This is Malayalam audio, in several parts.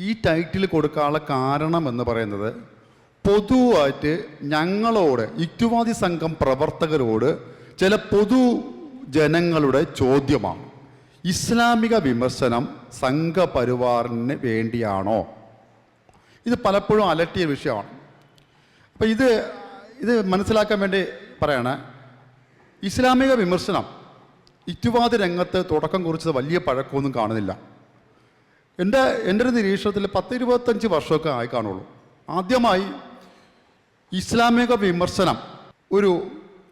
ഈ ടൈറ്റിൽ കൊടുക്കാനുള്ള കാരണം എന്ന് പറയുന്നത് പൊതുവായിട്ട് ഞങ്ങളോട് യുക്തിവാദി സംഘം പ്രവർത്തകരോട് ചില പൊതു ജനങ്ങളുടെ ചോദ്യമാണ്. ഇസ്ലാമിക വിമർശനം സംഘപരിവാറിന് വേണ്ടിയാണോ? ഇത് പലപ്പോഴും അലട്ടിയ വിഷയമാണ്. അപ്പം ഇത് ഇത് മനസ്സിലാക്കാൻ വേണ്ടി പറയണേ ഇസ്ലാമിക വിമർശനം യുക്തിവാദി രംഗത്ത് തുടക്കം കുറിച്ചത് വലിയ പഴക്കമൊന്നും കാണുന്നില്ല. എന്റെ എന്റെ ഒരു നിരീക്ഷണത്തിൽ പത്ത് ഇരുപത്തഞ്ച് വർഷമൊക്കെ ആയി കാണുള്ളൂ. ആദ്യമായി ഇസ്ലാമിക വിമർശനം ഒരു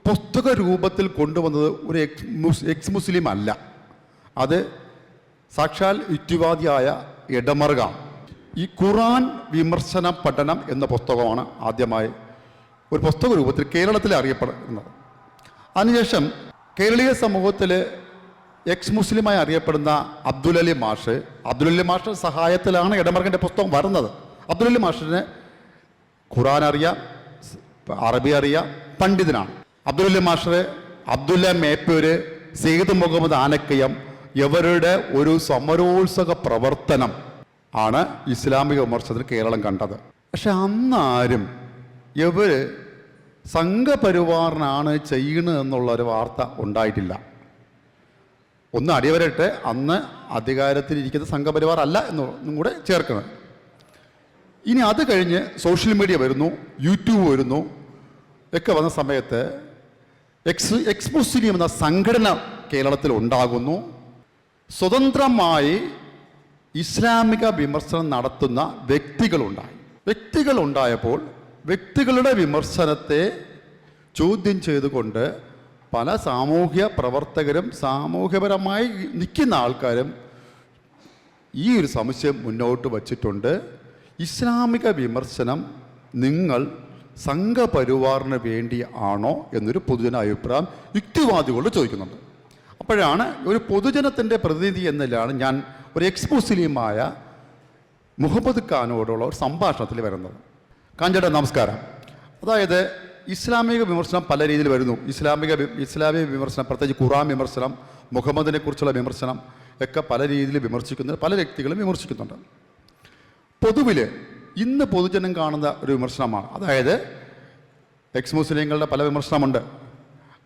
പുസ്തക രൂപത്തിൽ കൊണ്ടുവന്നത് ഒരു എക്സ് എക്സ് മുസ്ലിം അല്ല. അത് സാക്ഷാൽ യുക്തിവാദിയായ ഇടമറുകാണ് ഈ ഖുറാൻ വിമർശന പഠനം എന്ന പുസ്തകമാണ് ആദ്യമായി ഒരു പുസ്തക രൂപത്തിൽ കേരളത്തിൽ അറിയപ്പെടുന്നത് അതിനുശേഷം കേരളീയ സമൂഹത്തിൽ എക്സ് മുസ്ലിമായി അറിയപ്പെടുന്ന അബ്ദുൽ അലി മാഷ്. അബ്ദുൽ അലി മാഷ് സഹായത്തിലാണ് ഇടമർഗന്റെ പുസ്തകം വരുന്നത്. അബ്ദുൽ അലി മാഷിന് ഖുറാൻ അറിയാം അറബി അറിയാം പണ്ഡിതനാണ്. അബ്ദുൽ അലി മാഷ് അബ്ദുല്ല മേപ്പൂര് സെയ്ദ് മുഹമ്മദ് ആനക്കയം ഇവരുടെ ഒരു സമരോത്സവ പ്രവർത്തനം ആണ് ഇസ്ലാമിക വിമർശനത്തിൽ കേരളം കണ്ടത്. പക്ഷെ അന്നാരും ഇവർ സംഘപരിവാറിനാണ് ചെയ്യുന്നത് എന്നുള്ള ഒരു വാർത്ത ഉണ്ടായിട്ടില്ല. ഒന്ന് അടിവരട്ടെ അന്ന് അധികാരത്തിലിരിക്കുന്ന സംഘപരിവാർ അല്ല എന്നും കൂടെ ചേർക്കണം. ഇനി അത് കഴിഞ്ഞ് സോഷ്യൽ മീഡിയ വരുന്നു യൂട്യൂബ് വരുന്നു ഒക്കെ വന്ന സമയത്ത് എക്സ് എക്സ് എന്ന സംഘടന കേരളത്തിൽ ഉണ്ടാകുന്നു. സ്വതന്ത്രമായി ഇസ്ലാമിക വിമർശനം നടത്തുന്ന വ്യക്തികളുണ്ടായി. വ്യക്തികളുണ്ടായപ്പോൾ വ്യക്തികളുടെ വിമർശനത്തെ ചോദ്യം ചെയ്തുകൊണ്ട് പല സാമൂഹ്യ പ്രവർത്തകരും സാമൂഹ്യപരമായി നിൽക്കുന്ന ആൾക്കാരും ഈ ഒരു സംശയം മുന്നോട്ട് വച്ചിട്ടുണ്ട്. ഇസ്ലാമിക വിമർശനം നിങ്ങൾ സംഘപരിവാറിന് വേണ്ടി ആണോ എന്നൊരു പൊതുജന അഭിപ്രായം യുക്തിവാദികളോട് ചോദിക്കുന്നുണ്ട്. അപ്പോഴാണ് ഒരു പൊതുജനത്തിന്റെ പ്രതിനിധി എന്നതിലാണ് ഞാൻ ഒരു എക്സ് മുസ്ലിമായ മുഹമ്മദ് ഖാനോടുള്ള ഒരു സംഭാഷണത്തിൽ വരുന്നത്. കാഞ്ചേട്ടാ നമസ്കാരം. അതായത് ഇസ്ലാമിക വിമർശനം പല രീതിയിൽ വരുന്നു. ഇസ്ലാമിക ഇസ്ലാമിക വിമർശനം പ്രത്യേകിച്ച് ഖുറാൻ വിമർശനം മുഹമ്മദിനെ കുറിച്ചുള്ള വിമർശനം ഒക്കെ പല രീതിയിൽ വിമർശിക്കുന്ന പല വ്യക്തികളും വിമർശിക്കുന്നുണ്ട്. പൊതുവിൽ ഇന്ന് പൊതുജനം കാണുന്ന ഒരു വിമർശനമാണ്. അതായത് എക്സ് മുസ്ലിങ്ങളുടെ പല വിമർശനമുണ്ട്.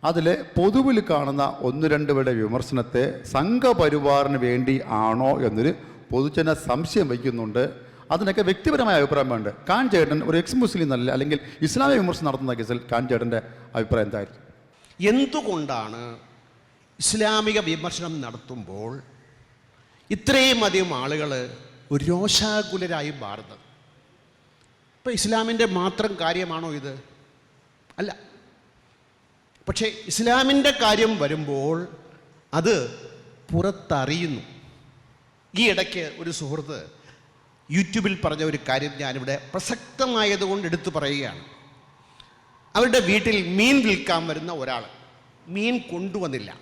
അതിൽ പൊതുവിൽ കാണുന്ന ഒന്ന് രണ്ട് പേരുടെ വിമർശനത്തെ സംഘപരിവാറിന് വേണ്ടി ആണോ എന്നൊരു പൊതുജന സംശയം വയ്ക്കുന്നുണ്ട് അതിനൊക്കെ വ്യക്തിപരമായ അഭിപ്രായമുണ്ട് കാൻ ചേട്ടൻ ഒരു എക്സ് മുസ്ലിം എന്നല്ല അല്ലെങ്കിൽ ഇസ്ലാമിക വിമർശനം നടത്തുന്ന കേസിൽ കാൻ ചേട്ടന്റെ അഭിപ്രായം എന്തായിരിക്കും? എന്തുകൊണ്ടാണ് ഇസ്ലാമിക വിമർശനം നടത്തുമ്പോൾ ഇത്രയും അധികം ആളുകൾ രോഷാകുലരായി മാറുന്നത്? ഇപ്പം ഇസ്ലാമിന്റെ മാത്രം കാര്യമാണോ ഇത്? അല്ല. പക്ഷേ ഇസ്ലാമിന്റെ കാര്യം വരുമ്പോൾ അത് പുറത്തറിയുന്നു. ഈ ഇടയ്ക്ക് ഒരു സുഹൃത്ത് യൂട്യൂബിൽ പറഞ്ഞ ഒരു കാര്യം ഞാനിവിടെ പ്രസക്തമായതുകൊണ്ട് എടുത്തു പറയുകയാണ്. അവരുടെ വീട്ടിൽ മീൻ വിൽക്കാൻ വരുന്ന ഒരാൾ മീൻ കൊണ്ടുവന്നില്ല.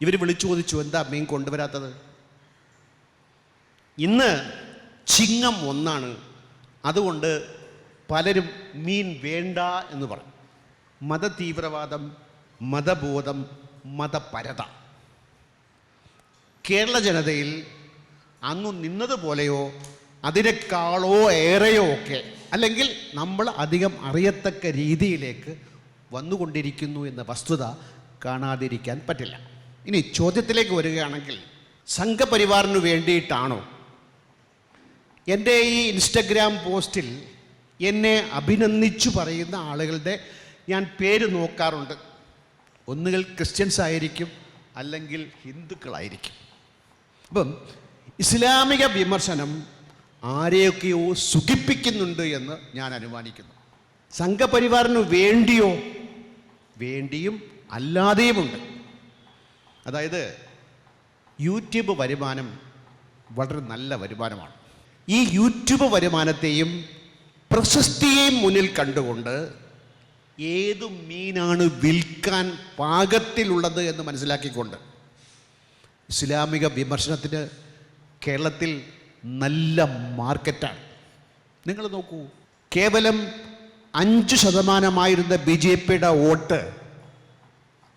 ഇവർ വിളിച്ചു ചോദിച്ചു എന്താ മീൻ കൊണ്ടുവരാത്തത്? ഇന്ന് ചിങ്ങം ഒന്നാണ്. അതുകൊണ്ട് പലരും മീൻ വേണ്ട എന്ന് പറഞ്ഞു മതതീവ്രവാദം മതബോധം മതപരത. കേരള ജനതയിൽ അന്നു നിന്നതുപോലെയോ അതിനേക്കാളോ ഏറെയോ ഒക്കെ. അല്ലെങ്കിൽ നമ്മൾ അധികം അറിയത്തക്ക രീതിയിലേക്ക് വന്നുകൊണ്ടിരിക്കുന്നു എന്ന വസ്തുത കാണാതിരിക്കാൻ പറ്റില്ല. ഇനി ചോദ്യത്തിലേക്ക് വരികയാണെങ്കിൽ സംഘപരിവാറിന് വേണ്ടിയിട്ടാണോ എന്റെ ഈ ഇൻസ്റ്റഗ്രാം പോസ്റ്റിൽ എന്നെ അഭിനന്ദിച്ചു പറയുന്ന ആളുകളുടെ ഞാൻ പേര് നോക്കാറുണ്ട്. ഒന്നുകിൽ ക്രിസ്ത്യൻസ് ആയിരിക്കും അല്ലെങ്കിൽ ഹിന്ദുക്കളായിരിക്കും. അപ്പം ഇസ്ലാമിക വിമർശനം ആരെയൊക്കെയോ സുഖിപ്പിക്കുന്നുണ്ട് എന്ന് ഞാൻ അനുമാനിക്കുന്നു. സംഘപരിവാറിന് വേണ്ടിയോ? വേണ്ടിയും അല്ലാതെയുമുണ്ട്. അതായത് യൂട്യൂബ് വരുമാനം വളരെ നല്ല വരുമാനമാണ്. ഈ യൂട്യൂബ് വരുമാനത്തെയും പ്രശസ്തിയെയും മുന്നിൽ കണ്ടുകൊണ്ട് ഏതു മീനാണ് വിൽക്കാൻ പാകത്തിലുള്ളത് എന്ന് മനസ്സിലാക്കിക്കൊണ്ട് ഇസ്ലാമിക വിമർശനത്തിന് കേരളത്തിൽ നല്ല മാർക്കറ്റാണ്. നിങ്ങൾ നോക്കൂ കേവലം അഞ്ച് ശതമാനമായിരുന്ന ബി ജെ പിയുടെ വോട്ട്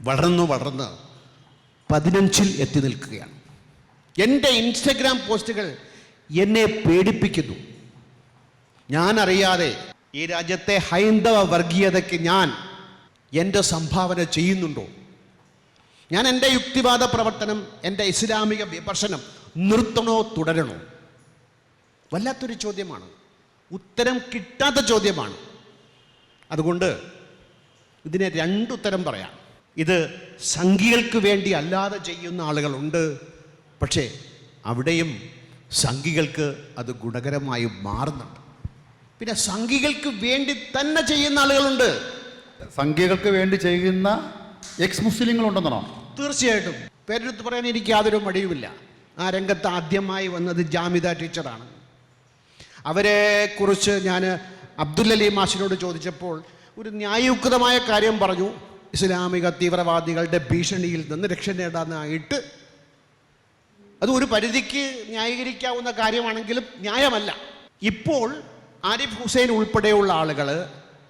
വളർന്നു വളർന്ന് പതിനഞ്ചിൽ എത്തി നിൽക്കുകയാണ്. എന്റെ ഇൻസ്റ്റഗ്രാം പോസ്റ്റുകൾ എന്നെ പേടിപ്പിക്കുന്നു. ഞാൻ അറിയാതെ ഈ രാജ്യത്തെ ഹൈന്ദവ വർഗീയതയ്ക്ക് ഞാൻ എന്റെ സംഭാവന ചെയ്യുന്നുണ്ടോ? ഞാൻ എന്റെ യുക്തിവാദ പ്രവർത്തനം എന്റെ ഇസ്ലാമിക വിമർശനം നിർത്തണോ തുടരണോ? വല്ലാത്തൊരു ചോദ്യമാണ്. ഉത്തരം കിട്ടാത്ത ചോദ്യമാണ്. അതുകൊണ്ട് ഇതിനെ രണ്ടുത്തരം പറയാം. ഇത് സംഘികൾക്ക് വേണ്ടി അല്ലാതെ ചെയ്യുന്ന ആളുകളുണ്ട്. പക്ഷേ അവിടെയും സംഘികൾക്ക് അത് ഗുണകരമായി മാറുന്നുണ്ട്. പിന്നെ സംഘികൾക്ക് വേണ്ടി തന്നെ ചെയ്യുന്ന ആളുകളുണ്ട്. സംഘികൾക്ക് വേണ്ടി ചെയ്യുന്ന എക്സ് മുസ്ലിങ്ങളുണ്ടെന്നാണോ തീർച്ചയായിട്ടും. പേരെടുത്ത് പറയാൻ എനിക്ക് യാതൊരു മടിയുമില്ല. ആ രംഗത്ത് ആദ്യമായി വന്നത് ജാമിത ടീച്ചറാണ് അവരെ കുറിച്ച് ഞാൻ അബ്ദുൽ അലി മാഷിനോട് ചോദിച്ചപ്പോൾ ഒരു ന്യായയുക്തമായ കാര്യം പറഞ്ഞു. ഇസ്ലാമിക തീവ്രവാദികളുടെ ഭീഷണിയിൽ നിന്ന് രക്ഷ നേടാനായിട്ട് അത് ഒരു പരിധിക്ക് ന്യായീകരിക്കാവുന്ന കാര്യമാണെങ്കിലും ന്യായമല്ല. ഇപ്പോൾ ആരിഫ് ഹുസൈൻ ഉൾപ്പെടെയുള്ള ആളുകൾ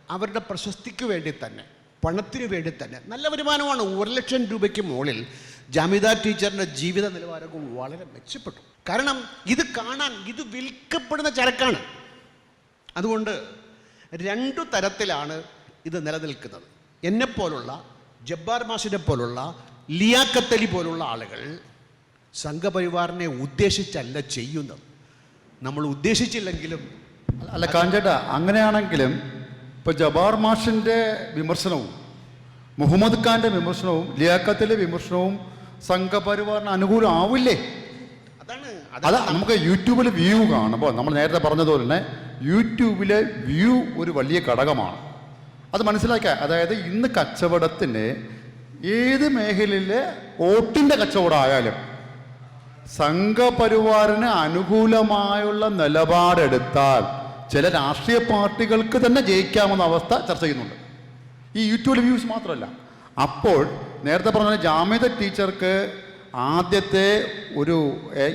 അവരുടെ പ്രശസ്തിക്ക് വേണ്ടി തന്നെ പണത്തിന് വേണ്ടി തന്നെ നല്ല വരുമാനമാണ്. ഒരു ലക്ഷം രൂപയ്ക്ക് മുകളിൽ ജാമിദ ടീച്ചറിന്റെ ജീവിത നിലവാരവും വളരെ മെച്ചപ്പെട്ടു. കാരണം ഇത് കാണാൻ ഇത് വിൽക്കപ്പെടുന്ന ചരക്കാണ്. അതുകൊണ്ട് രണ്ടു തരത്തിലാണ് ഇത് നിലനിൽക്കുന്നത്. എന്നെപ്പോലുള്ള ജബ്ബാർ മാഷിനെ പോലുള്ള ലിയാക്കത്തലി പോലുള്ള ആളുകൾ സംഘപരിവാറിനെ ഉദ്ദേശിച്ചല്ല ചെയ്യുന്നത്. നമ്മൾ ഉദ്ദേശിച്ചില്ലെങ്കിലും അല്ല കാഞ്ചേട്ടാ അങ്ങനെയാണെങ്കിലും ഇപ്പൊ ജബാർ മാഷിന്റെ വിമർശനവും മുഹമ്മദ് ഖാന്റെ വിമർശനവും ലിയാക്കത്തിലെ വിമർശനവും സംഘപരിവാറിന് അനുകൂലം ആവില്ലേ? അതാണ് അത് നമുക്ക് യൂട്യൂബിൽ വ്യൂ കാണുമ്പോൾ നമ്മൾ നേരത്തെ പറഞ്ഞതുപോലെ തന്നെ യൂട്യൂബിലെ വ്യൂ ഒരു വലിയ ഘടകമാണ്. അത് മനസ്സിലാക്കുക അതായത് ഇന്ന് കച്ചവടത്തിന് ഏത് മേഖലയിലെ വോട്ടിന്റെ കച്ചവടമായാലും സംഘപരിവാറിന് അനുകൂലമായുള്ള നിലപാടെടുത്താൽ ചില രാഷ്ട്രീയ പാർട്ടികൾക്ക് തന്നെ ജയിക്കാമെന്ന അവസ്ഥ ചർച്ച ചെയ്യുന്നുണ്ട്. ഈ യൂട്യൂബ് വ്യൂസ് മാത്രമല്ല. അപ്പോൾ നേരത്തെ പറഞ്ഞ ജാമ്യത ടീച്ചർക്ക് ആദ്യത്തെ ഒരു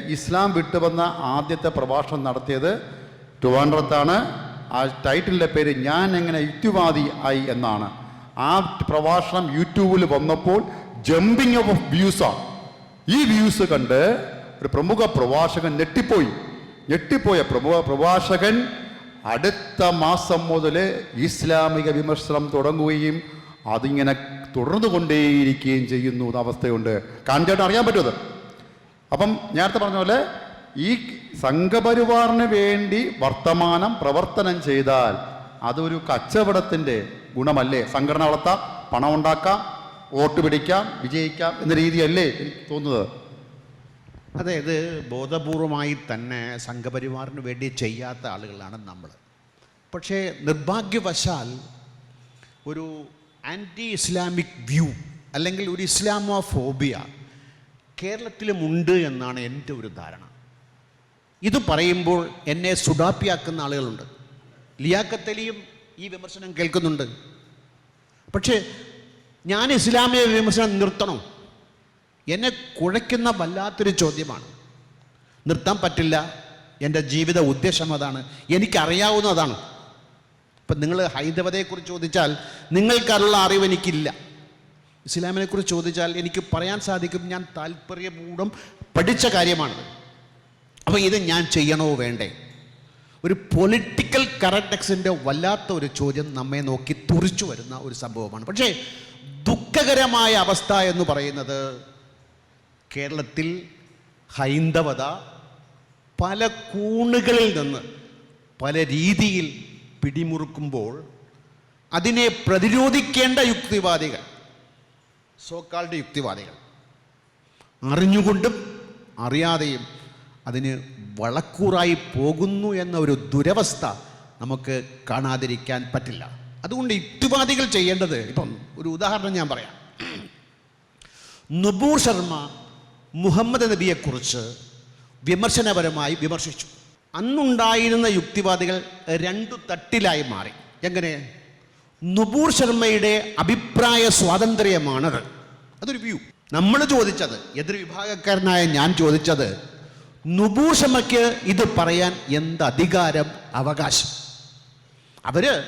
ഇസ്ലാം വിട്ടു വന്ന ആദ്യത്തെ പ്രഭാഷണം നടത്തിയത് ട്രിവാൻഡ്രത്താണ്. ആ ടൈറ്റിലിന്റെ പേര് ഞാൻ എങ്ങനെ യുക്തിവാദി ആയി എന്നാണ്. ആ പ്രഭാഷണം യൂട്യൂബിൽ വന്നപ്പോൾ ജമ്പിങ് ഓഫ് വ്യൂസാണ് ഈ വ്യൂസ് കണ്ട് ഒരു പ്രമുഖ പ്രഭാഷകൻ ഞെട്ടിപ്പോയി. ഞെട്ടിപ്പോയ പ്രമുഖ പ്രഭാഷകൻ അടുത്ത മാസം മുതൽ ഇസ്ലാമിക വിമർശനം തുടങ്ങുകയും അതിങ്ങനെ തുടർന്നു കൊണ്ടേയിരിക്കുകയും ചെയ്യുന്നു അവസ്ഥയുണ്ട്. കാണിച്ചായിട്ട് അറിയാൻ പറ്റുമത്. അപ്പം നേരത്തെ പറഞ്ഞ പോലെ ഈ സംഘപരിവാറിന് വേണ്ടി വർത്തമാനം പ്രവർത്തനം ചെയ്താൽ അതൊരു കച്ചവടത്തിന്റെ ഗുണമല്ലേ? സംഘടന വളർത്താം പണം ഉണ്ടാക്കാം വോട്ട് പിടിക്കാം വിജയിക്കാം എന്ന രീതിയല്ലേ തോന്നുന്നത്. ഇത് ബോധപൂർവമായി തന്നെ സംഘപരിവാറിന് വേണ്ടി ചെയ്യാത്ത ആളുകളാണ് നമ്മൾ. പക്ഷേ നിർഭാഗ്യവശാൽ ഒരു ആന്റി ഇസ്ലാമിക് വ്യൂ അല്ലെങ്കിൽ ഒരു ഇസ്ലാമോഫോബിയ കേരളത്തിലുമുണ്ട് എന്നാണ് എന്റെ ഒരു ധാരണ. ഇത് പറയുമ്പോൾ എന്നെ സുഡാപ്പിയാക്കുന്ന ആളുകളുണ്ട്. ലിയാക്കത്തലിയും ഈ വിമർശനം കേൾക്കുന്നുണ്ട്. പക്ഷേ ഞാൻ ഇസ്ലാമിക വിമർശനം നിർത്തണം? എന്നെ കുഴയ്ക്കുന്ന വല്ലാത്തൊരു ചോദ്യമാണ്. നിർത്താൻ പറ്റില്ല. എന്റെ ജീവിത ഉദ്ദേശം അതാണ്. എനിക്കറിയാവുന്നതാണ്. ഇപ്പം നിങ്ങൾ ഹൈന്ദവതയെക്കുറിച്ച് ചോദിച്ചാൽ നിങ്ങൾക്കതിനുള്ള അറിവ് എനിക്കില്ല. ഇസ്ലാമിനെക്കുറിച്ച് ചോദിച്ചാൽ എനിക്ക് പറയാൻ സാധിക്കും ഞാൻ താല്പര്യപൂർവം പഠിച്ച കാര്യമാണ്. അപ്പോൾ ഇത് ഞാൻ ചെയ്യണോ വേണ്ടേ? ഒരു പൊളിറ്റിക്കൽ കറക്റ്റക്സിന്റെ വല്ലാത്ത ഒരു ചോദ്യം നമ്മെ നോക്കി തുറിച്ചു വരുന്ന ഒരു സംഭവമാണ്. പക്ഷേ ദുഃഖകരമായ അവസ്ഥ എന്ന് പറയുന്നത് കേരളത്തിൽ ഹൈന്ദവത പല കൂണുകളിൽ നിന്ന് പല രീതിയിൽ പിടിമുറുക്കുമ്പോൾ അതിനെ പ്രതിരോധിക്കേണ്ട യുക്തിവാദികൾ സോക്കാളുടെ യുക്തിവാദികൾ. അറിഞ്ഞുകൊണ്ടും അറിയാതെയും അതിന് വളക്കൂറായി പോകുന്നു എന്ന ഒരു ദുരവസ്ഥ നമുക്ക് കാണാതിരിക്കാൻ പറ്റില്ല. അതുകൊണ്ട് യുക്തിവാദികൾ ചെയ്യേണ്ടത് ഇപ്പം ഒരു ഉദാഹരണം ഞാൻ പറയാം. നുബൂർ ശർമ്മ മുഹമ്മദ് നബിയെക്കുറിച്ച് വിമർശനപരമായി വിമർശിച്ചു. അന്നുണ്ടായിരുന്ന യുക്തിവാദികൾ രണ്ടു തട്ടിലായി മാറി. എങ്ങനെ? നുപൂർ ശർമ്മയുടെ അഭിപ്രായ സ്വാതന്ത്ര്യമാണത്. അതൊരു വ്യൂ. നമ്മൾ ചോദിച്ചത് എതിർ വിഭാഗക്കാരനായ ഞാൻ ചോദിച്ചത് നുപൂർ ശർമ്മയ്ക്ക് ഇത് പറയാൻ എന്ത് അധികാരം അവകാശം? അവർ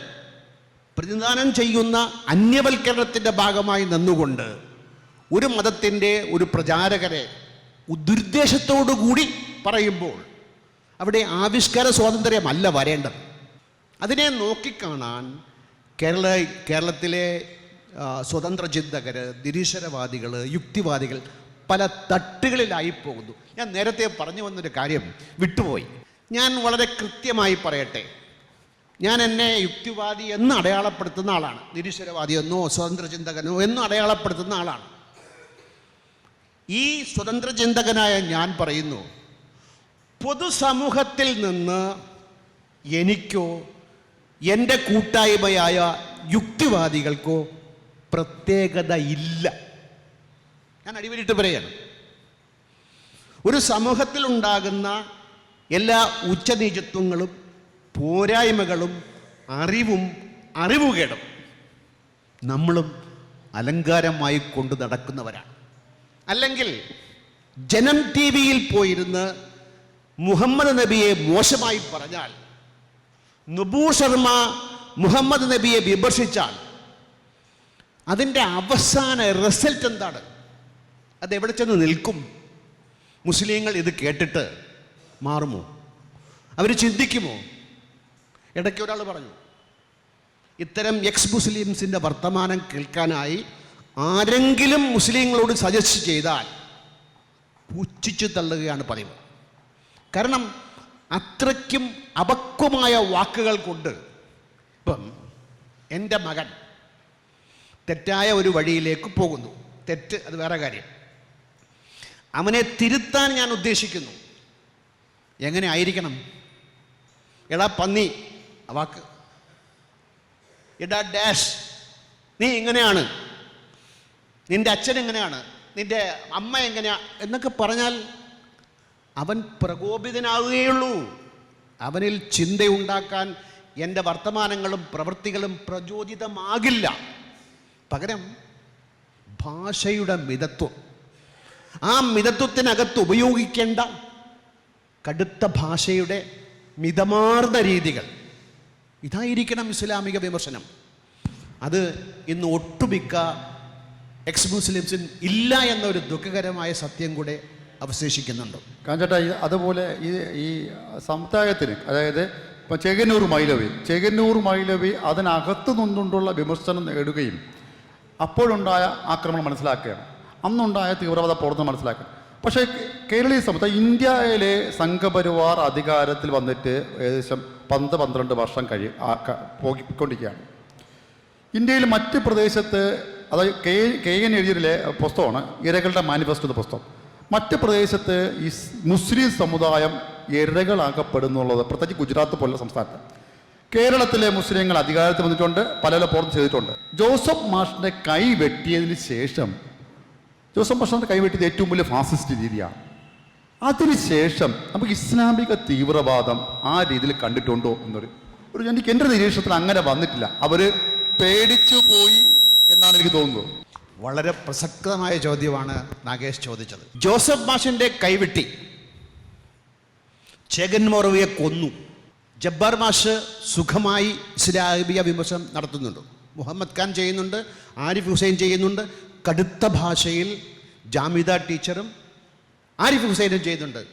പ്രതിദാനം ചെയ്യുന്ന അന്യവൽക്കരണത്തിന്റെ ഭാഗമായി നിന്നുകൊണ്ട് ഒരു മതത്തിന്റെ ഒരു പ്രചാരകരെ ദുരുദ്ദേശത്തോടു കൂടി പറയുമ്പോൾ അവിടെ ആവിഷ്കാര സ്വാതന്ത്ര്യമല്ല വരേണ്ടത്. അതിനെ നോക്കിക്കാണാൻ കേരള കേരളത്തിലെ സ്വതന്ത്ര ചിന്തകർ നിരീശ്വരവാദികൾ യുക്തിവാദികൾ പല തട്ടുകളിലായി പോകുന്നു. ഞാൻ നേരത്തെ പറഞ്ഞു വന്നൊരു കാര്യം വിട്ടുപോയി. ഞാൻ വളരെ കൃത്യമായി പറയട്ടെ. ഞാൻ എന്നെ യുക്തിവാദി എന്ന് അടയാളപ്പെടുത്തുന്ന ആളാണ്. നിരീശ്വരവാദി എന്നോ സ്വതന്ത്ര ചിന്തകനോ എന്ന് അടയാളപ്പെടുത്തുന്ന ആളാണ്. ഈ സ്വതന്ത്ര ചിന്തകനായ ഞാൻ പറയുന്നു പൊതുസമൂഹത്തിൽ നിന്ന് എനിക്കോ എന്റെ കൂട്ടായ്മയായ യുക്തിവാദികൾക്കോ പ്രത്യേകത ഇല്ല. ഞാൻ അടിവരിട്ട് പറയാണ്. ഒരു സമൂഹത്തിൽ ഉണ്ടാകുന്ന എല്ലാ ഉച്ചനീചത്വങ്ങളും പോരായ്മകളും അറിവും അറിവുകേടും നമ്മളും അലങ്കാരമായി കൊണ്ടു നടക്കുന്നവരാണ്. അല്ലെങ്കിൽ ജനം ടി വിയിൽ പോയിരുന്ന് മുഹമ്മദ് നബിയെ മോശമായി പറഞ്ഞാൽ നുബൂ ശർമ്മ മുഹമ്മദ് നബിയെ വിമർശിച്ചാൽ അതിന്റെ അവസാന റിസൾട്ട് എന്താണ്? അത് എവിടെ ചെന്ന് നിൽക്കും? മുസ്ലിങ്ങൾ ഇത് കേട്ടിട്ട് മാറുമോ? അവർ ചിന്തിക്കുമോ? ഇടയ്ക്ക് ഒരാൾ പറഞ്ഞു ഇത്തരം എക്സ് മുസ്ലിംസിന്റെ വർത്തമാനം കേൾക്കാനായി ആരെങ്കിലും മുസ്ലിങ്ങളോട് സജസ്റ്റ് ചെയ്താൽ പുച്ഛിച്ചു തള്ളുകയാണ് പതിവ്. കാരണം അത്രയ്ക്കും അപക്വമായ വാക്കുകൾ കൊണ്ട് ഇപ്പം എന്റെ മകൻ തെറ്റായ ഒരു വഴിയിലേക്ക് പോകുന്നു. തെറ്റ് അത് വേറെ കാര്യം. അവനെ തിരുത്താൻ ഞാൻ ഉദ്ദേശിക്കുന്നു. എങ്ങനെ ആയിരിക്കണം? എടാ പന്നി വാക്ക്. എടാ ഡാഷ് നീ ഇങ്ങനെയാണ്. നിന്റെ അച്ഛൻ എങ്ങനെയാണ്? നിന്റെ അമ്മ എങ്ങനെയാ? എന്നൊക്കെ പറഞ്ഞാൽ അവൻ പ്രകോപിതനാവുകയുള്ളൂ. അവനിൽ ചിന്തയുണ്ടാക്കാൻ എന്റെ വർത്തമാനങ്ങളും പ്രവൃത്തികളും പ്രചോദിതമാകില്ല. പകരം ഭാഷയുടെ മിതത്വം. ആ മിതത്വത്തിനകത്ത് ഉപയോഗിക്കേണ്ട കടുത്ത ഭാഷയുടെ മിതമാർന്ന രീതികൾ. ഇതായിരിക്കണം ഇസ്ലാമിക വിമർശനം. അത് ഇന്ന് ഒട്ടുമിക്ക എക്സ് മുസ്ലിംസിൻ ഇല്ല എന്നൊരു ദുഃഖകരമായ സത്യം കൂടെ അവശേഷിക്കുന്നുണ്ട്. കാഞ്ചേട്ടാ അതുപോലെ ഈ ഈ സമുദായത്തിന് അതായത് ഇപ്പം ചെകന്നൂർ മൈലവി ചെകന്നൂർ മൈലവി അതിനകത്തു നിന്നുകൊണ്ടുള്ള വിമർശനം നേടുകയും അപ്പോഴുണ്ടായ ആക്രമണം മനസ്സിലാക്കുകയാണ്. അന്നുണ്ടായ തീവ്രവാദ പ്രവർത്തനം മനസ്സിലാക്കുക പക്ഷേ കേരളീയ സമുദായം ഇന്ത്യയിലെ സംഘപരിവാർ അധികാരത്തിൽ വന്നിട്ട് ഏകദേശം പന്ത് പന്ത്രണ്ട് വർഷം കഴി പോയിക്കൊണ്ടിരിക്കുകയാണ് ഇന്ത്യയിൽ മറ്റ് പ്രദേശത്ത് അതായത് കെ കെ എൻ എഴുതിയതിലെ പുസ്തകമാണ് ഇരകളുടെ മാനിഫെസ്റ്റോ എന്ന പുസ്തകം. മറ്റ് പ്രദേശത്ത് ഈ മുസ്ലിം സമുദായം ഇരകളാക്കപ്പെടുന്നുള്ളത് പ്രത്യേകിച്ച് ഗുജറാത്ത് പോലുള്ള സംസ്ഥാനത്ത്. കേരളത്തിലെ മുസ്ലിങ്ങൾ അധികാരത്തിൽ വന്നിട്ടുണ്ട് പല പല പുറത്ത് ചെയ്തിട്ടുണ്ട്. ജോസഫ് മാഷിന്റെ കൈ വെട്ടിയതിന് ശേഷം ജോസഫ് മാഷിന്റെ കൈ വെട്ടിയത് ഏറ്റവും വലിയ ഫാസിസ്റ്റ് രീതിയാണ്. അതിനുശേഷം നമുക്ക് ഇസ്ലാമിക തീവ്രവാദം ആ രീതിയിൽ കണ്ടിട്ടുണ്ടോ എന്നൊരു ഒരു എനിക്ക് എന്റെ നിരീക്ഷണത്തിൽ അങ്ങനെ വന്നിട്ടില്ല. അവർ പേടിച്ചു പോയി എന്നാണ് എനിക്ക് തോന്നുന്നത്. വളരെ പ്രസക്തമായ ചോദ്യമാണ് നാഗേഷ് ചോദിച്ചത്. ജോസഫ് മാഷിന്റെ കൈവിട്ടി. ചേകൻ മോറവിയെ കൊന്നു. ജബ്ബാർ മാഷ് സുഖമായി ഇസ്ലാമിക വിമർശനം നടത്തുന്നുണ്ട്. മുഹമ്മദ് ഖാൻ ചെയ്യുന്നുണ്ട് ആരിഫ് ഹുസൈൻ ചെയ്യുന്നുണ്ട്. കടുത്ത ഭാഷയിൽ ജാമിദ ടീച്ചറും ആരിഫ് ഹുസൈനും ചെയ്യുന്നുണ്ട്.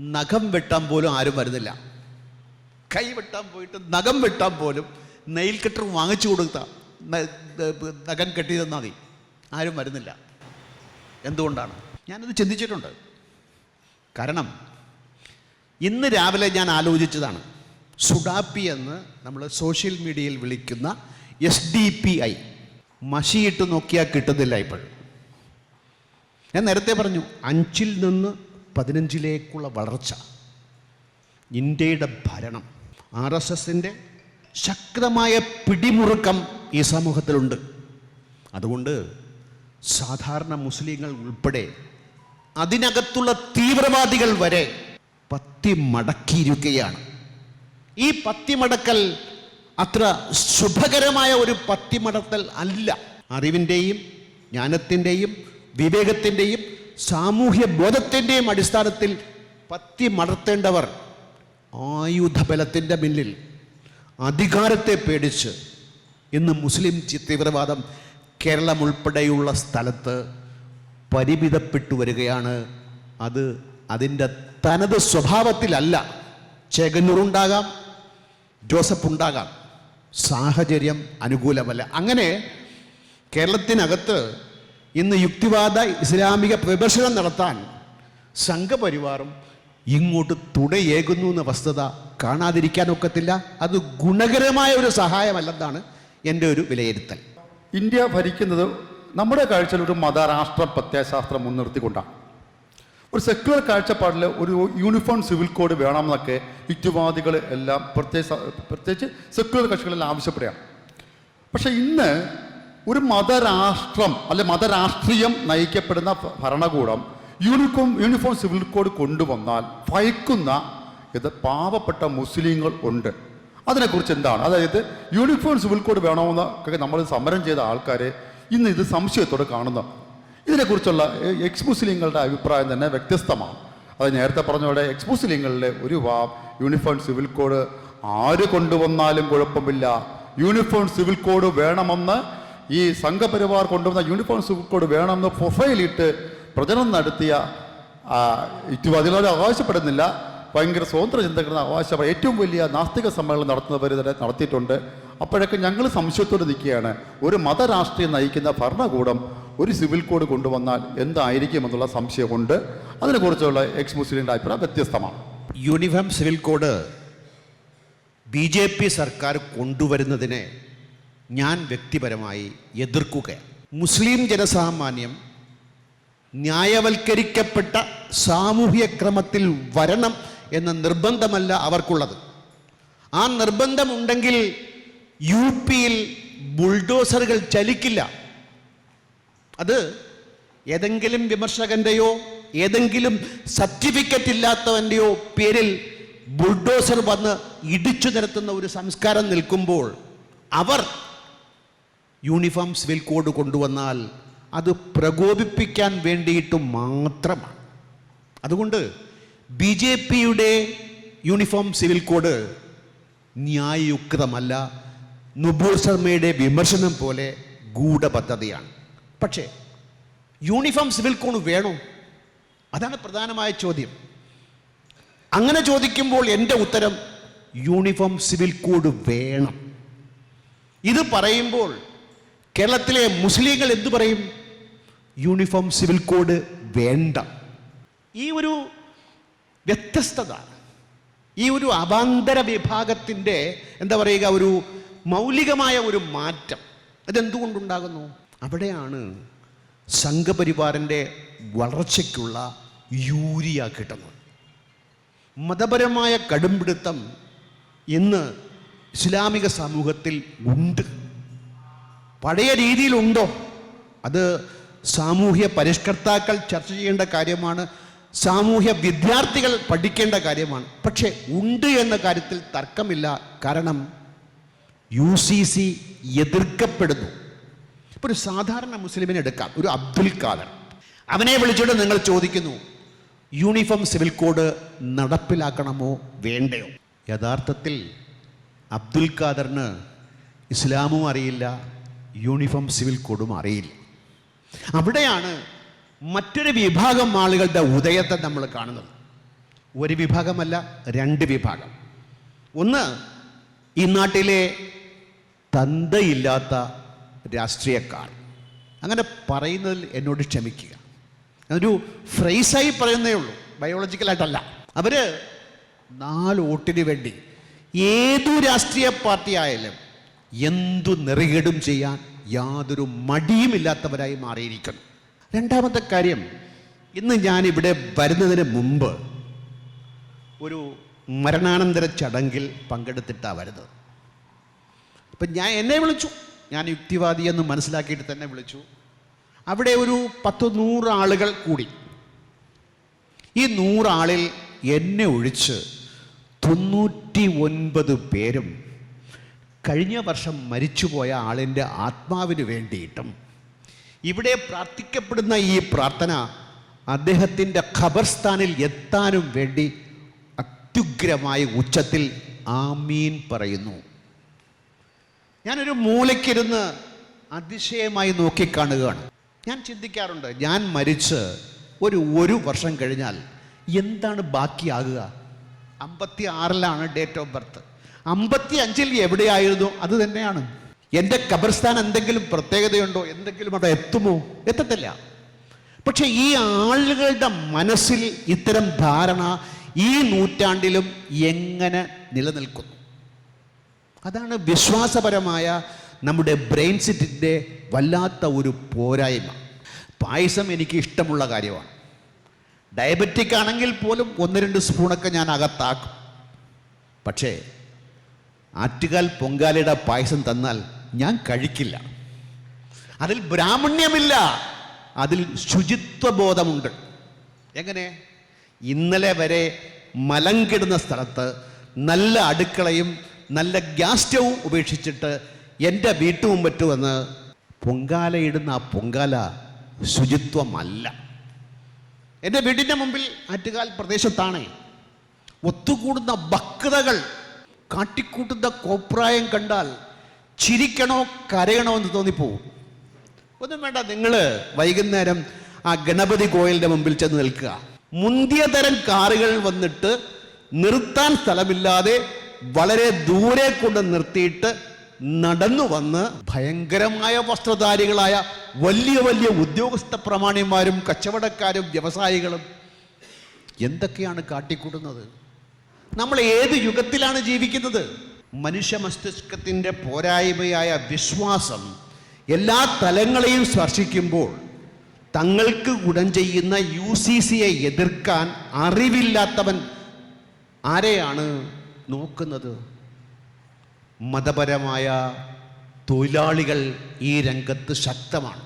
നഖം വെട്ടാൻ പോലും ആരും വരുന്നില്ല. കൈ വെട്ടാൻ പോയിട്ട് നഖം വെട്ടാൻ പോലും നെയിൽ കട്ടർ വാങ്ങിച്ചു കൊടുത്ത. നഖം കെട്ടി തന്നാൽ മതി. ആരും വരുന്നില്ല. എന്തുകൊണ്ടാണ്? ഞാനത് ചിന്തിച്ചിട്ടുണ്ട്. കാരണം ഇന്ന് രാവിലെ ഞാൻ ആലോചിച്ചതാണ്. സുഡാപ്പി എന്ന് നമ്മൾ സോഷ്യൽ മീഡിയയിൽ വിളിക്കുന്ന എസ് ഡി പി ഐ. മഷിയിട്ട് നോക്കിയാൽ കിട്ടുന്നില്ല ഇപ്പോൾ ഞാൻ നേരത്തെ പറഞ്ഞു അഞ്ചിൽ നിന്ന് പതിനഞ്ചിലേക്കുള്ള വളർച്ച. ഇന്ത്യയുടെ ഭരണം ആർ എസ് എസിന്റെ ശക്തമായ പിടിമുറുക്കം ഈ സമൂഹത്തിലുണ്ട്. അതുകൊണ്ട് സാധാരണ മുസ്ലിങ്ങൾ ഉൾപ്പെടെ അതിനകത്തുള്ള തീവ്രവാദികൾ വരെ പത്തി മടക്കിയിരിക്കുകയാണ്. ഈ പത്തിമടക്കൽ അത്ര ശുഭകരമായ ഒരു പത്തിമടത്തൽ അല്ല. അറിവിന്റെയും ജ്ഞാനത്തിന്റെയും വിവേകത്തിന്റെയും സാമൂഹ്യ ബോധത്തിന്റെയും അടിസ്ഥാനത്തിൽ പത്തിമടത്തേണ്ടവർ ആയുധബലത്തിന്റെ മുന്നിൽ അധികാരത്തെ പേടിച്ച് ഇന്ന് മുസ്ലിം തീവ്രവാദം കേരളം ഉൾപ്പെടെയുള്ള സ്ഥലത്ത് പരിമിതപ്പെട്ടു വരികയാണ്. അത് അതിന്റെ തനത് സ്വഭാവത്തിലല്ല. ചേകന്നൂറുണ്ടാകാം ജോസഫ് ഉണ്ടാകാം. സാഹചര്യം അനുകൂലമല്ല. അങ്ങനെ കേരളത്തിനകത്ത് ഇന്ന് യുക്തിവാദ ഇസ്ലാമിക വിമർശനം നടത്താൻ സംഘപരിവാറും ഇങ്ങോട്ട് തുടയേകുന്നു എന്ന വസ്തുത കാണാതിരിക്കാൻ ഒക്കത്തില്ല. അത് ഗുണകരമായ ഒരു സഹായമല്ലെന്നാണ് എന്റെ ഒരു വിലയിരുത്തൽ. ഇന്ത്യ ഭരിക്കുന്നത് നമ്മുടെ കാഴ്ചയിൽ ഒരു മതരാഷ്ട്ര പ്രത്യയശാസ്ത്രം മുൻനിർത്തിക്കൊണ്ടാണ്. ഒരു സെക്യുലർ കാഴ്ചപ്പാടിൽ ഒരു യൂണിഫോം സിവിൽ കോഡ് വേണമെന്നൊക്കെ യുക്തിവാദികൾ എല്ലാം പ്രത്യേക പ്രത്യേകിച്ച് സെക്യുലർ കക്ഷികളെല്ലാം ആവശ്യപ്പെടുകയാണ്. പക്ഷെ ഇന്ന് ഒരു മതരാഷ്ട്രം അല്ലെ മതരാഷ്ട്രീയം നയിക്കപ്പെടുന്ന ഭരണകൂടം യൂണിഫോം യൂണിഫോം സിവിൽ കോഡ് കൊണ്ടുവന്നാൽ ഭയക്കുന്ന ഇത് പാവപ്പെട്ട മുസ്ലിങ്ങൾ ഉണ്ട്. അതിനെക്കുറിച്ച് എന്താണ്? അതായത് യൂണിഫോം സിവിൽ കോഡ് വേണമെന്ന് നമ്മൾ സമരം ചെയ്ത ആൾക്കാരെ ഇന്ന് ഇത് സംശയത്തോടെ കാണുന്നു. ഇതിനെക്കുറിച്ചുള്ള എക്സ് മുസ്ലിങ്ങളുടെ അഭിപ്രായം തന്നെ വ്യത്യസ്തമാണ്. അത് നേരത്തെ പറഞ്ഞ പോലെ എക്സ് മുസ്ലിങ്ങളിലെ ഒരു വാ യൂണിഫോം സിവിൽ കോഡ് ആര് കൊണ്ടുവന്നാലും കുഴപ്പമില്ല. യൂണിഫോം സിവിൽ കോഡ് വേണമെന്ന് ഈ സംഘപരിവാർ കൊണ്ടുവന്ന യൂണിഫോം സിവിൽ കോഡ് വേണമെന്ന് പ്രൊഫൈലിട്ട് പ്രചരണം നടത്തിയ ആ, യുക്തിവാദികളോട് അവകാശപ്പെടുന്നില്ല ഭയങ്കര സ്വതന്ത്ര ചിന്തകൾ അവകാശം ഏറ്റവും വലിയ നാസ്തിക സമ്മേളനം നടത്തുന്നവർ തന്നെ നടത്തിയിട്ടുണ്ട്. അപ്പോഴൊക്കെ ഞങ്ങൾ സംശയത്തോടെ നിൽക്കുകയാണ്. ഒരു മതരാഷ്ട്രീയം നയിക്കുന്ന ഭരണകൂടം ഒരു സിവിൽ കോഡ് കൊണ്ടുവന്നാൽ എന്തായിരിക്കും എന്നുള്ള സംശയമുണ്ട്. അതിനെക്കുറിച്ചുള്ള എക്സ് മുസ്ലിങ്ങളുടെ അഭിപ്രായം വ്യത്യസ്തമാണ്. Uniform civil code B J P സർക്കാർ കൊണ്ടുവരുന്നതിനെ ഞാൻ വ്യക്തിപരമായി എതിർക്കുക മുസ്ലിം ജനസാമാന്യം ന്യായവൽക്കരിക്കപ്പെട്ട സാമൂഹ്യക്രമത്തിൽ വരണം എന്ന നിർബന്ധമല്ല അവർക്കുള്ളത്. ആ നിർബന്ധമുണ്ടെങ്കിൽ യു പിയിൽ ബുൾഡോസറുകൾ ചലിക്കില്ല. അത് ഏതെങ്കിലും വിമർശകന്റെയോ ഏതെങ്കിലും സർട്ടിഫിക്കറ്റ് ഇല്ലാത്തവന്റെയോ പേരിൽ ബുൾഡോസർ വന്ന് ഇടിച്ചു നിരത്തുന്ന ഒരു സംസ്കാരം നിൽക്കുമ്പോൾ അവർ യൂണിഫോം സിവിൽ കോഡ് കൊണ്ടുവന്നാൽ അത് പ്രകോപിപ്പിക്കാൻ വേണ്ടിയിട്ട് മാത്രമാണ്. അതുകൊണ്ട് ബി ജെ പിയുടെ യൂണിഫോം സിവിൽ കോഡ് ന്യായയുക്തമല്ല. നുബൂർ ശർമ്മയുടെ വിമർശനം പോലെ ഗൂഢപദ്ധതിയാണ്. പക്ഷേ യൂണിഫോം സിവിൽ കോഡ് വേണോ? അതാണ് പ്രധാനമായ ചോദ്യം. അങ്ങനെ ചോദിക്കുമ്പോൾ എന്റെ ഉത്തരം യൂണിഫോം സിവിൽ കോഡ് വേണം. ഇത് പറയുമ്പോൾ കേരളത്തിലെ മുസ്ലിങ്ങൾ എന്തു പറയും? യൂണിഫോം സിവിൽ കോഡ് വേണ്ട. ഈ ഒരു വ്യത്യസ്തത ഈ ഒരു അവാന്തര വിഭാഗത്തിന്റെ എന്താ പറയുക ഒരു മൗലികമായ ഒരു മാറ്റം. അതെന്തുകൊണ്ടുണ്ടാകുന്നു? അവിടെയാണ് സംഘപരിവാറിന്റെ വളർച്ചയ്ക്കുള്ള യൂരിയ കിട്ടുന്നത്. മതപരമായ കടുംപിടുത്തം ഇന്ന് ഇസ്ലാമിക സമൂഹത്തിൽ ഉണ്ട്. പഴയ രീതിയിലുണ്ടോ? അത് സാമൂഹ്യ പരിഷ്കർത്താക്കൾ ചർച്ച ചെയ്യേണ്ട കാര്യമാണ്. സാമൂഹ്യ വിദ്യാർത്ഥികൾ പഠിക്കേണ്ട കാര്യമാണ്. പക്ഷേ ഉണ്ട് എന്ന കാര്യത്തിൽ തർക്കമില്ല. കാരണം യു സി സി എതിർക്കപ്പെടുന്നു. ഇപ്പോൾ ഒരു സാധാരണ മുസ്ലിമിനെ എടുക്കാം. ഒരു അബ്ദുൽ ഖാദർ. അവനെ വിളിച്ചിട്ട് നിങ്ങൾ ചോദിക്കുന്നു യൂണിഫോം സിവിൽ കോഡ് നടപ്പിലാക്കണമോ? വേണ്ടയോ? യഥാർത്ഥത്തിൽ അബ്ദുൽ ഖാദറിന് ഇസ്ലാമും അറിയില്ല യൂണിഫോം സിവിൽ കോഡും അറിയില്ല. അവിടെയാണ് മറ്റൊരു വിഭാഗം ആളുകളുടെ ഉദയത്തെ നമ്മൾ കാണുന്നത്. ഒരു വിഭാഗമല്ല രണ്ട് വിഭാഗം. ഒന്ന് ഈ നാട്ടിലെ തന്തയില്ലാത്ത രാഷ്ട്രീയക്കാർ. അങ്ങനെ പറയുന്നതിൽ എന്നോട് ക്ഷമിക്കുക. അതൊരു ഫ്രൈസായി പറയുന്നേ ഉള്ളൂ ബയോളജിക്കലായിട്ടല്ല. അവർ നാല് വോട്ടിന് വേണ്ടി ഏതു രാഷ്ട്രീയ പാർട്ടി ആയാലും എന്തു നെറികേടും ചെയ്യാൻ യാതൊരു മടിയുമില്ലാത്തവരായി മാറിയിരിക്കുന്നു. രണ്ടാമത്തെ കാര്യം ഇന്ന് ഞാൻ ഇവിടെ വരുന്നതിന് മുമ്പ് ഒരു മരണാനന്തര ചടങ്ങിൽ പങ്കെടുത്തിട്ടാണ് വരുന്നത്. അപ്പം ഞാൻ എന്നെ വിളിച്ചു. ഞാൻ യുക്തിവാദി എന്ന് മനസ്സിലാക്കിയിട്ട് തന്നെ വിളിച്ചു. അവിടെ ഒരു പത്ത് നൂറ് ആളുകൾ കൂടി. ഈ നൂറാളിൽ എന്നെ ഒഴിച്ച് തൊണ്ണൂറ്റി ഒൻപത് പേരും കഴിഞ്ഞ വർഷം മരിച്ചുപോയ ആളിന്റെ ആത്മാവിന് വേണ്ടിയിട്ടും ഇവിടെ പ്രാർത്ഥിക്കപ്പെടുന്ന ഈ പ്രാർത്ഥന അദ്ദേഹത്തിന്റെ ഖബർസ്ഥാനിൽ എത്താനും വേണ്ടി അത്യുഗ്രമായ ഉച്ചത്തിൽ ആമീൻ പറയുന്നു. ഞാനൊരു മൂലയ്ക്കിരുന്ന് അതിശയമായി നോക്കിക്കാണുകയാണ്. ഞാൻ ചിന്തിക്കാറുണ്ട് ഞാൻ മരിച്ച് ഒരു ഒരു വർഷം കഴിഞ്ഞാൽ എന്താണ് ബാക്കിയാകുക? അമ്പത്തി ആറിലാണ് ഡേറ്റ് ഓഫ് ബർത്ത്. അമ്പത്തി അഞ്ചിൽ എവിടെയായിരുന്നു? അത് തന്നെയാണ്. എന്റെ ഖബർസ്ഥാൻ എന്തെങ്കിലും പ്രത്യേകതയുണ്ടോ? എന്തെങ്കിലും അവിടെ എത്തുമോ? എത്തത്തില്ല. പക്ഷെ ഈ ആളുകളുടെ മനസ്സിൽ ഇത്തരം ധാരണ ഈ നൂറ്റാണ്ടിലും എങ്ങനെ നിലനിൽക്കുന്നു? അതാണ് വിശ്വാസപരമായ നമ്മുടെ ബ്രെയിൻ സെറ്റിന്റെ വല്ലാത്ത ഒരു പോരായ്മ. പായസം എനിക്ക് ഇഷ്ടമുള്ള കാര്യമാണ്. ഡയബറ്റിക് ആണെങ്കിൽ പോലും ഒന്ന് രണ്ട് സ്പൂണൊക്കെ ഞാൻ അകത്താക്കും. പക്ഷേ ആറ്റുകാൽ പൊങ്കാലയുടെ പായസം തന്നാൽ ഞാൻ കഴിക്കില്ല. അതിൽ ബ്രാഹ്മണ്യമില്ല. അതിൽ ശുചിത്വബോധമുണ്ട്. എങ്ങനെ? ഇന്നലെ വരെ മലം കിടുന്ന സ്ഥലത്ത് നല്ല അടുക്കളയും നല്ല ഗ്യാസ് സ്റ്റവും ഉപേക്ഷിച്ചിട്ട് എന്റെ വീട്ടും വന്ന് പൊങ്കാലയിടുന്ന ആ പൊങ്കാല ശുചിത്വമല്ല. എന്റെ വീടിന്റെ മുമ്പിൽ ആറ്റുകാൽ പ്രദേശത്താണ്. ഒത്തുകൂടുന്ന ഭക്തകൾ കാട്ടിക്കൂട്ടുന്ന കോപ്രായം കണ്ടാൽ ചിരിക്കണോ കരയണോ എന്ന് തോന്നിപ്പോവും. ഒന്നും വേണ്ട നിങ്ങൾ വൈകുന്നേരം ആ ഗണപതി കോയിലിന്റെ മുമ്പിൽ ചെന്ന് നിൽക്കുക. മുന്തിയ തരം കാറുകൾ വന്നിട്ട് നിർത്താൻ സ്ഥലമില്ലാതെ വളരെ ദൂരെ കൊണ്ട് നിർത്തിയിട്ട് നടന്നു വന്ന് ഭയങ്കരമായ വസ്ത്രധാരികളായ വലിയ വലിയ ഉദ്യോഗസ്ഥ പ്രമാണിമാരും കച്ചവടക്കാരും വ്യവസായികളും എന്തൊക്കെയാണ് കാട്ടിക്കൂട്ടുന്നത്? നമ്മൾ ഏത് യുഗത്തിലാണ് ജീവിക്കുന്നത്? മനുഷ്യ മസ്തിഷ്കത്തിന്റെ പോരായ്മയായ വിശ്വാസം എല്ലാ തലങ്ങളെയും സ്പർശിക്കുമ്പോൾ തങ്ങൾക്ക് ഗുണം ചെയ്യുന്ന യു സി സിയെ എതിർക്കാൻ അറിവില്ലാത്തവൻ ആരെയാണ് നോക്കുന്നത്? മതപരമായ തൊഴിലാളികൾ ഈ രംഗത്ത് ശക്തമാണ്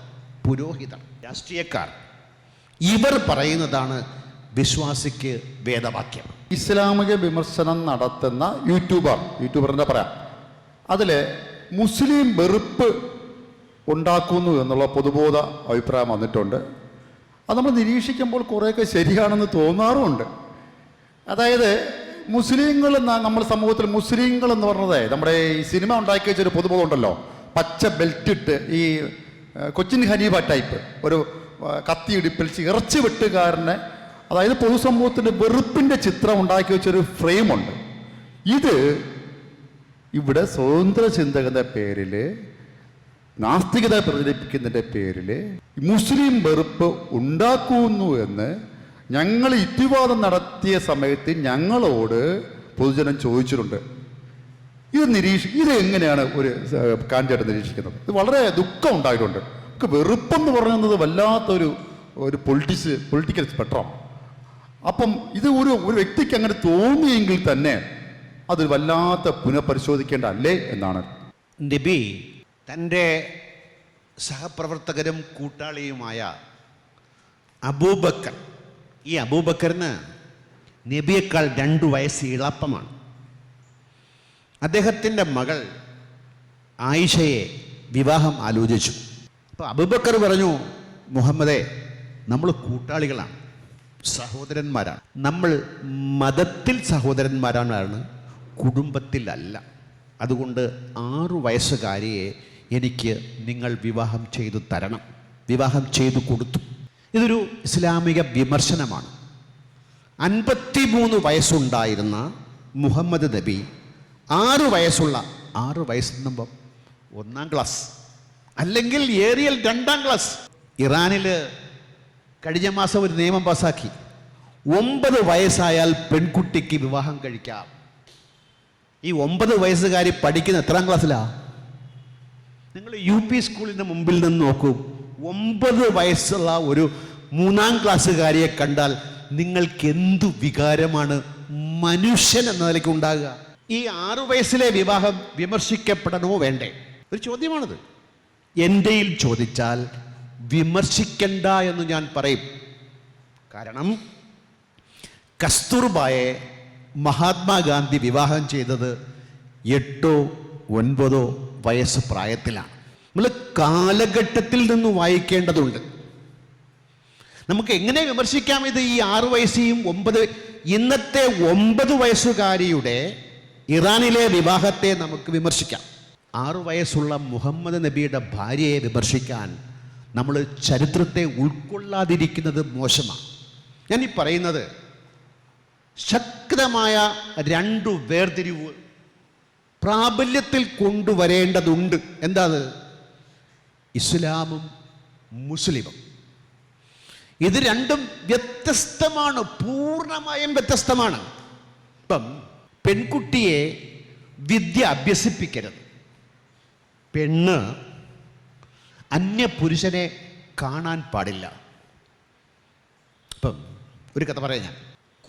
പുരോഹിതർ രാഷ്ട്രീയക്കാർ. ഇവർ പറയുന്നതാണ് വിശ്വാസിക്ക് വേദവാക്യം. ഇസ്ലാമിക വിമർശനം നടത്തുന്ന യൂട്യൂബർ യൂട്യൂബറിന്റെ പറയാം? അതിൽ മുസ്ലിം വെറുപ്പ് ഉണ്ടാക്കുന്നു എന്നുള്ള പൊതുബോധ അഭിപ്രായം വന്നിട്ടുണ്ട്. അത് നമ്മൾ നിരീക്ഷിക്കുമ്പോൾ കുറേയൊക്കെ ശരിയാണെന്ന് തോന്നാറുമുണ്ട്. അതായത് മുസ്ലിങ്ങൾ നമ്മുടെ സമൂഹത്തിൽ മുസ്ലിങ്ങൾ എന്ന് പറഞ്ഞത് നമ്മുടെ ഈ സിനിമ ഉണ്ടാക്കി വെച്ചൊരു പൊതുബോധം ഉണ്ടല്ലോ? പച്ച ബെൽറ്റ് ഇട്ട് ഈ കൊച്ചിൻ ഹനീബ ടൈപ്പ് ഒരു കത്തി ഇടിപ്പിച്ച് ഇറച്ചി വെട്ടുകാരനെ അതായത് പൊതുസമൂഹത്തിന്റെ വെറുപ്പിന്റെ ചിത്രം ഉണ്ടാക്കി വെച്ചൊരു ഫ്രെയിമുണ്ട്. ഇത് ഇവിടെ സ്വതന്ത്ര ചിന്തകന്റെ പേരിൽ നാസ്തികത പ്രചരിപ്പിക്കുന്നതിന്റെ പേരിൽ മുസ്ലിം വെറുപ്പ് ഉണ്ടാക്കുന്നു എന്ന് ഞങ്ങൾ യുക്തിവാദം നടത്തിയ സമയത്ത് ഞങ്ങളോട് പൊതുജനം ചോദിച്ചിട്ടുണ്ട്. ഇത് നിരീക്ഷ ഇത് എങ്ങനെയാണ് ഒരു കാഞ്ചായിട്ട് നിരീക്ഷിക്കുന്നത്? ഇത് വളരെ ദുഃഖം ഉണ്ടായിട്ടുണ്ട്. വെറുപ്പെന്ന് പറയുന്നത് വല്ലാത്തൊരു ഒരു പൊളിറ്റിക്സ് പൊളിറ്റിക്കൽ സ്പെക്ട്രം. അപ്പം ഇത് ഒരു ഒരു വ്യക്തിക്ക് അങ്ങനെ തോന്നിയെങ്കിൽ തന്നെ അത് വല്ലാത്ത പുനഃപരിശോധിക്കേണ്ട അല്ലേ എന്നാണ്. നിബി തന്റെ സഹപ്രവർത്തകരും കൂട്ടാളിയുമായ അബൂബക്കർ ഈ അബൂബക്കറിന് നബിയേക്കാൾ രണ്ടു വയസ്സ് ഇളപ്പമാണ് അദ്ദേഹത്തിന്റെ മകൾ ആയിഷയെ വിവാഹം ആലോചിച്ചു. അപ്പോൾ അബൂബക്കർ പറഞ്ഞു മുഹമ്മദേ നമ്മൾ കൂട്ടാളികളാണ്. സഹോദരന്മാരാണ്. നമ്മൾ മതത്തിൽ സഹോദരന്മാരാണ് കുടുംബത്തിലല്ല. അതുകൊണ്ട് ആറു വയസ്സുകാരിയെ എനിക്ക് നിങ്ങൾ വിവാഹം ചെയ്തു തരണം. വിവാഹം ചെയ്തു കൊടുത്തു. ഇതൊരു ഇസ്ലാമിക വിമർശനമാണ്. അൻപത്തിമൂന്ന് വയസ്സുണ്ടായിരുന്ന മുഹമ്മദ് നബി ആറ് വയസ്സുള്ള ആറ് വയസ്സെന്നുമ്പം ഒന്നാം ക്ലാസ് അല്ലെങ്കിൽ ഏറിയൽ രണ്ടാം ക്ലാസ് ഇറാനിൽ കഴിഞ്ഞ മാസം ഒരു നിയമം പാസാക്കി. ഒമ്പത് വയസ്സായാൽ പെൺകുട്ടിക്ക് വിവാഹം കഴിക്കാം. ഈ ഒമ്പത് വയസ്സുകാരി പഠിക്കുന്ന എത്രാം ക്ലാസ്സിലാ? നിങ്ങൾ യു പി സ്കൂളിന്റെ മുമ്പിൽ നിന്ന് നോക്കൂ. ഒമ്പത് വയസ്സുള്ള ഒരു മൂന്നാം ക്ലാസ്സുകാരിയെ കണ്ടാൽ നിങ്ങൾക്ക് എന്തു വികാരമാണ്? മനുഷ്യൻ എന്ന നിലയ്ക്ക് ഉണ്ടാകുക. ഈ ആറു വയസ്സിലെ വിവാഹം വിമർശിക്കപ്പെടണമോ വേണ്ടേ? ഒരു ചോദ്യമാണത്. എന്റെയിൽ ചോദിച്ചാൽ വിമർശിക്കണ്ട എന്ന് ഞാൻ പറയും. കാരണം കസ്തൂർബായെ മഹാത്മാഗാന്ധി വിവാഹം ചെയ്തത് എട്ടോ ഒൻപതോ വയസ്സ് പ്രായത്തിലാണ്. നമ്മൾ കാലഘട്ടത്തിൽ നിന്ന് വായിക്കേണ്ടതുണ്ട്. നമുക്ക് എങ്ങനെ വിമർശിക്കാം ഇത് ഈ ആറ് വയസ്സെയും ഒമ്പത് ഇന്നത്തെ ഒമ്പത് വയസ്സുകാരിയുടെ ഇറാനിലെ വിവാഹത്തെ നമുക്ക് വിമർശിക്കാം. ആറു വയസ്സുള്ള മുഹമ്മദ് നബിയുടെ ഭാര്യയെ വിമർശിക്കാൻ നമ്മൾ ചരിത്രത്തെ ഉൾക്കൊള്ളാതിരിക്കുന്നത് മോശമാണ്. ഞാൻ ഈ പറയുന്നത് ശക്തമായ രണ്ടു വേർതിരിവ് പ്രാബല്യത്തിൽ കൊണ്ടുവരേണ്ടതുണ്ട്. എന്താ അത് ഇസ്ലാമും മുസ്ലിമും. ഇത് രണ്ടും വ്യത്യസ്തമാണ് പൂർണമായും വ്യത്യസ്തമാണ്. ഇപ്പം പെൺകുട്ടിയെ വിദ്യ അഭ്യസിപ്പിക്കരുത്. പെണ്ണ് അന്യപുരുഷനെ കാണാൻ പാടില്ല. ഇപ്പം ഒരു കഥ പറയാം ഞാൻ.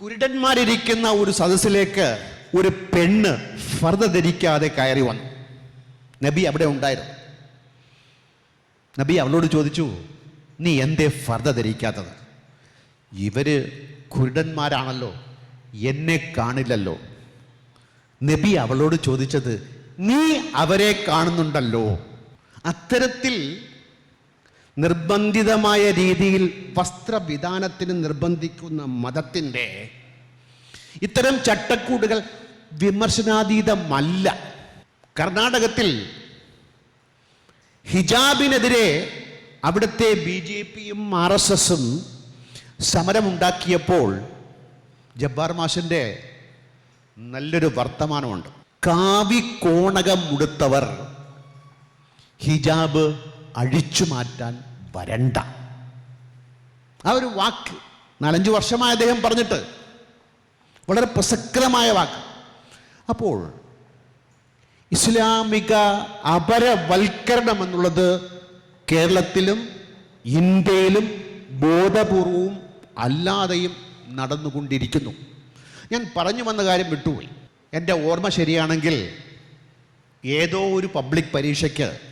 കുരുടന്മാരിരിക്കുന്ന ഒരു സദസ്സിലേക്ക് ഒരു പെണ്ണ് ഫർദ ധരിക്കാതെ കയറി വന്നു. നബി അവിടെ ഉണ്ടായിരുന്നു. നബി അവളോട് ചോദിച്ചു നീ എന്തേ ഫർദ ധരിക്കാത്തത്? ഇവർ കുരുടന്മാരാണല്ലോ എന്നെ കാണില്ലല്ലോ. നബി അവളോട് ചോദിച്ചത് നീ അവരെ കാണുന്നുണ്ടല്ലോ. അത്തരത്തിൽ നിർബന്ധിതമായ രീതിയിൽ വസ്ത്രവിധാനത്തിന് നിർബന്ധിക്കുന്ന മതത്തിന്റെ ഇത്തരം ചട്ടക്കൂടുകൾ വിമർശനാതീതമല്ല. കർണാടകത്തിൽ ഹിജാബിനെതിരെ അവിടുത്തെ ബി ജെ പിയും ആർ എസ് എസും സമരമുണ്ടാക്കിയപ്പോൾ ജബ്ബാർ മാഷിന്റെ നല്ലൊരു വർത്തമാനമുണ്ട്. കാവി കോണകം ഉടുത്തവർ ഹിജാബ് അഴിച്ചു മാറ്റാൻ വരണ്ട. ആ ഒരു വാക്ക് നാലഞ്ച് വർഷമായി അദ്ദേഹം പറഞ്ഞിട്ട് വളരെ പ്രസക്തമായ വാക്ക്. അപ്പോൾ ഇസ്ലാമിക അപരവൽക്കരണം എന്നുള്ളത് കേരളത്തിലും ഇന്ത്യയിലും ബോധപൂർവവും അല്ലാതെയും നടന്നുകൊണ്ടിരിക്കുന്നു. ഞാൻ പറഞ്ഞു വന്ന കാര്യം വിട്ടുപോയി. എന്റെ ഓർമ്മ ശരിയാണെങ്കിൽ ഏതോ ഒരു പബ്ലിക് പരീക്ഷയ്ക്ക്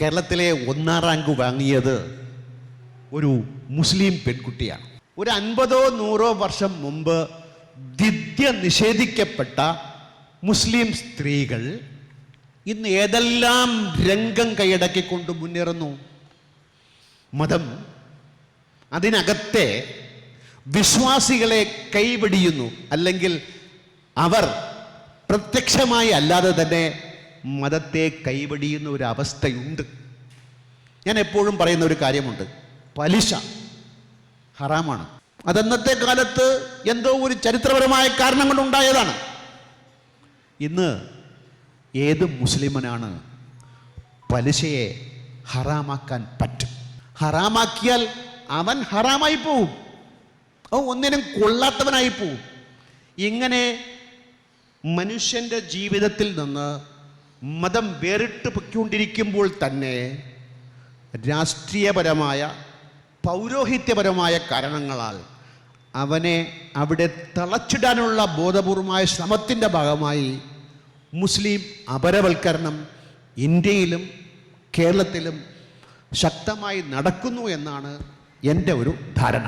കേരളത്തിലെ ഒന്നാം റാങ്ക് വാങ്ങിയത് ഒരു മുസ്ലിം പെൺകുട്ടിയാണ്. ഒരു അൻപതോ നൂറോ വർഷം മുമ്പ് വിദ്യ നിഷേധിക്കപ്പെട്ട മുസ്ലിം സ്ത്രീകൾ ഇന്ന് ഏതെല്ലാം രംഗം കൈയടക്കിക്കൊണ്ട് മുന്നേറുന്നു? മതം അതിനകത്തെ വിശ്വാസികളെ കൈപിടിയുന്നു. അല്ലെങ്കിൽ അവർ പ്രത്യക്ഷമായി അല്ലാതെ തന്നെ മതത്തെ കൈവടിയുന്ന ഒരു അവസ്ഥയുണ്ട്. ഞാൻ എപ്പോഴും പറയുന്ന ഒരു കാര്യമുണ്ട്. പലിശ ഹറാമാണ്. അതന്നത്തെ കാലത്ത് എന്തോ ഒരു ചരിത്രപരമായ കാരണം കൊണ്ടുണ്ടായതാണ് ഇന്ന് ഏത് മുസ്ലിമനാണ് പലിശയെ ഹറാമാക്കാൻ പറ്റും? ഹറാമാക്കിയാൽ അവൻ ഹറാമായി പോവും. അവൻ ഒന്നിനും കൊള്ളാത്തവനായി പോവും. ഇങ്ങനെ മനുഷ്യന്റെ ജീവിതത്തിൽ നിന്ന് മതം വേറിട്ട് പൊയ്ക്കൊണ്ടിരിക്കുമ്പോൾ തന്നെ രാഷ്ട്രീയപരമായ പൗരോഹിത്യപരമായ കാരണങ്ങളാൽ അവനെ അവിടെ തളച്ചിടാനുള്ള ബോധപൂർവമായ ശ്രമത്തിന്റെ ഭാഗമായി മുസ്ലിം അപരവൽക്കരണം ഇന്ത്യയിലും കേരളത്തിലും ശക്തമായി നടക്കുന്നു എന്നാണ് എന്റെ ഒരു ധാരണ.